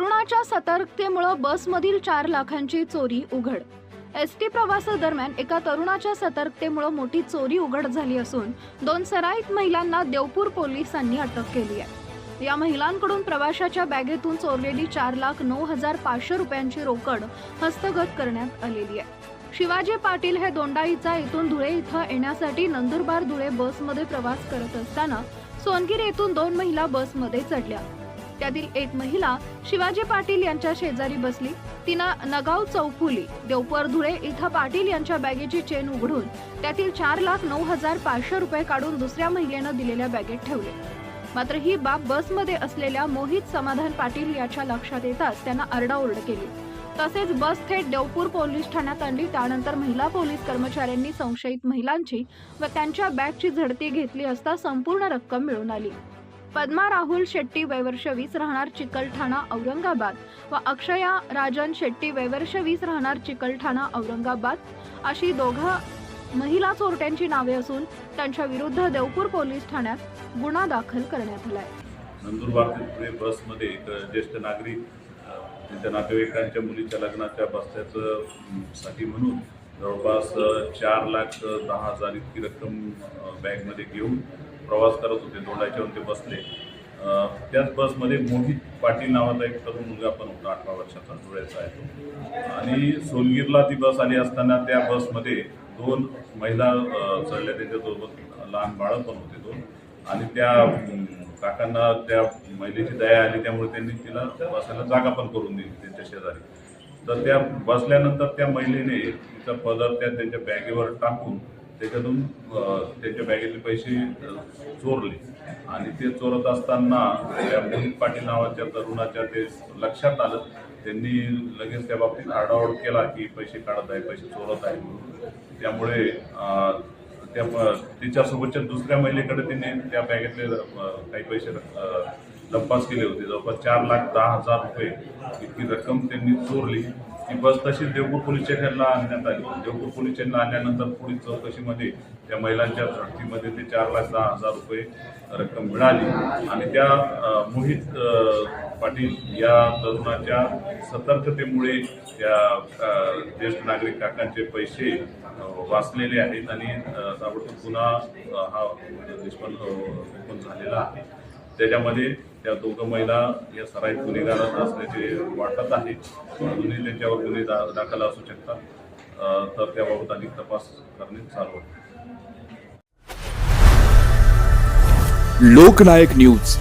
तरुणाच्या सतर्कतेमुळं बसमधील चार लाखांची चोरी उघड. एस टी प्रवासादरम्यान एका तरुणाच्या सतर्कतेमुळं मोठी चोरी उघड झाली असून दोन सराईत महिलांना देवपूर पोलिसांनी अटक केली आहे. या महिलांकडून प्रवाशाच्या बॅगेतून चोरलेली चार लाख नऊ हजार पाचशे रुपयांची रोकड हस्तगत करण्यात आलेली आहे. शिवाजी पाटील हे दोंडाईचा इथून धुळे इथं येण्यासाठी नंदुरबार धुळे बसमध्ये प्रवास करत असताना सोनगिर येथून दोन महिला बसमध्ये चढल्या. त्यातील एक महिला शिवाजी पाटील यांच्या शेजारी बसली. तिनं नगाव चौफुली देवपर धुळे इथं पाटील यांच्या बॅगेची चेन उघडून त्यातील चार लाख नऊ हजार पाचशे रुपये काढून दुसऱ्या महिलेनं दिलेल्या बॅगेत ठेवले. मात्र ही बाब बसमध्ये असलेल्या मोहित समाधान पाटील याच्या लक्षात येताच त्यांना आरडाओरड केली. तसेच बस थेट देवपूर पोलीस ठाण्यात आणली. त्यानंतर महिला पोलीस कर्मचाऱ्यांनी संशयित महिलांची व त्यांच्या बॅगची झडती घेतली असता संपूर्ण रक्कम मिळून आली. पद्मा राहुल शेट्टी वयवर्ष वीस राहणार चिकलठाणा औरंगाबाद व अक्षया राजन शेट्टी वयवर्ष वीस राहणार चिकलठाणा औरंगाबाद. अशी दोघा महिला चोरट्यांची नावे असून त्यांच्या विरुद्ध देवपूर पोलीस ठाण्यात गुन्हा दाखल करण्यात आलाय. नंदुरबार बसमध्ये एक ज्येष्ठ नागरिक त्यांच्या नातेवाईकांच्या मुलीच्या लग्नाच्या बसल्याचं साठी म्हणून जवळपास चार लाख दहा हजार इतकी रक्कम बँकमध्ये घेऊन प्रवास करत होते दोंडाच्यावर ते बसले. त्याच बसमध्ये मोहित पाटील नावाचा एक तरुण मुलगा पण होता अठरा वर्षाचा धुळ्याचा आहे तो. आणि सोनगीरला ती बस आली असताना त्या बसमध्ये दोन महिला चढल्या त्याच्यासोबत लहान बाळं पण होते दोन. आणि त्या काकांना त्या महिलेची दया आली त्यामुळे त्यांनी तिला बसायला जागा पण करून दिली त्यांच्या शेजारी. तर त्या बसल्यानंतर त्या महिलेने तिचा पदर त्या त्यांच्या बॅगेवर टाकून त्याच्यातून त्याच्या बॅगेतले पैसे चोरले. आणि ते चोरत असताना त्या मोहित पाटील नावाच्या तरुणाच्या ते लक्षात आलं. त्यांनी लगेच त्या बाबतीत आरडाओरड केला की पैसे काढत आहे पैसे चोरत आहे म्हणून. त्यामुळे त्या तिच्यासोबतच्या दुसऱ्या महिलेकडे तिने त्या बॅगेतले काही पैसे लंपास केले होते. जवळपास चार लाख दहा हजार रुपये इतकी रक्कम त्यांनी चोरली. ती बस तशीच देवपूर पोलीस स्टेशनला आणण्यात आली. देवपूर पोलीस स्टेशनला आणल्यानंतर पुढील चौकशीमध्ये त्या महिलांच्या झडतीमध्ये ते चार लाख दहा हजार रुपये रक्कम मिळाली. आणि त्या मोहित पाटील या तरुणाच्या सतर्कतेमुळे त्या ज्येष्ठ नागरिक काकांचे पैसे वाचलेले आहेत आणि ताबडतोब गुन्हा हा निष्पन्न झालेला आहे. त्याच्यामध्ये त्या दोघं महिला या सराईत गुन्हेगार असल्याचे वाटत आहे. अजूनही त्यांच्यावर गुन्हे दा दाखल असू शकतात. तर त्याबाबत अधिक तपास करणे चालू आहे. लोकनायक न्यूज.